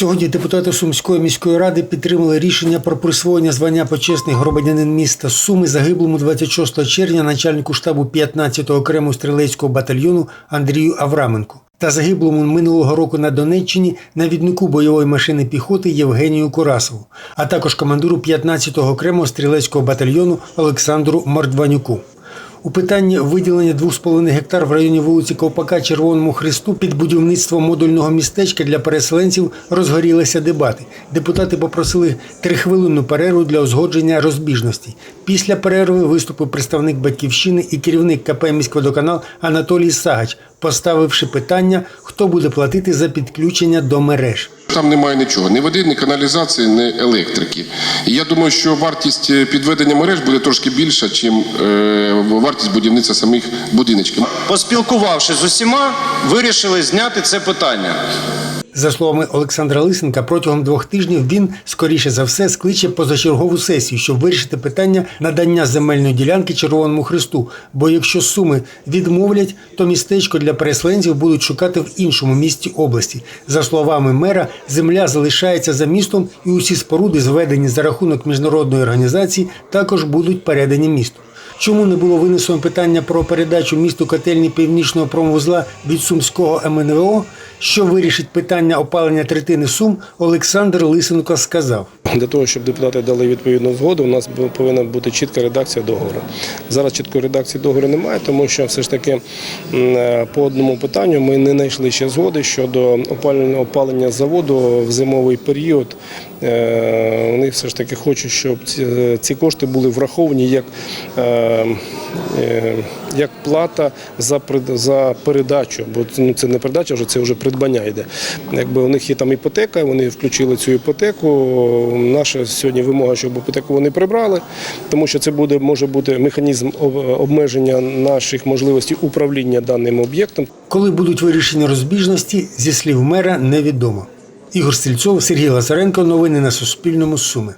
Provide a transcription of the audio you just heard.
Сьогодні депутати Сумської міської ради підтримали рішення про присвоєння звання почесний громадянин міста Суми загиблому 26 червня начальнику штабу 15-го окремого стрілецького батальйону Андрію Авраменку та загиблому минулого року на Донеччині навіднику бойової машини піхоти Євгенію Курасову, а також командиру 15-го окремого стрілецького батальйону Олександру Мордванюку. У питанні виділення 2,5 гектар в районі вулиці Ковпака Червоному Христу під будівництво модульного містечка для переселенців розгорілися дебати. Депутати попросили трихвилинну перерву для узгодження розбіжностей. Після перерви виступив представник батьківщини і керівник КП «Міськводоканал» Анатолій Сагач, поставивши питання, хто буде платити за підключення до мереж. Там немає нічого, ні води, ні каналізації, ні електрики. І я думаю, що вартість е, підведення мереж буде трошки більша, ніж вартість будівництва самих будиночків. Поспілкувавшись з усіма, вирішили зняти це питання. За словами Олександра Лисенка, протягом двох тижнів він, скоріше за все, скличе позачергову сесію, щоб вирішити питання надання земельної ділянки Червоному Христу. Бо якщо суми відмовлять, то містечко для переселенців будуть шукати в іншому місті області. За словами мера, земля залишається за містом, і усі споруди, зведені за рахунок міжнародної організації, також будуть передані місту. Чому не було винесено питання про передачу місту котельні північного промвузла від Сумського МНВО, що вирішить питання опалення третини Сум, Олександр Лисенко сказав. Для того, щоб депутати дали відповідну згоду, у нас повинна бути чітка редакція договору. Зараз чіткої редакції договору немає, тому що все ж таки е, по одному питанню ми не знайшли ще згоди щодо опалення, опалення заводу в зимовий період. Е, Вони все ж таки хочуть, щоб ці, ці кошти були враховані як, е, е, як плата за, за передачу, бо ну, це не передача, вже це вже придбання йде. Якби у них є там іпотека, вони включили цю іпотеку. Наша сьогодні вимога, щоб іпотеку вони прибрали, тому що це буде може бути механізм обмеження наших можливостей управління даним об'єктом. Коли будуть вирішені розбіжності, зі слів мера, невідомо. Ігор Стрільцов, Сергій Лазаренко. Новини на Суспільному. Суми.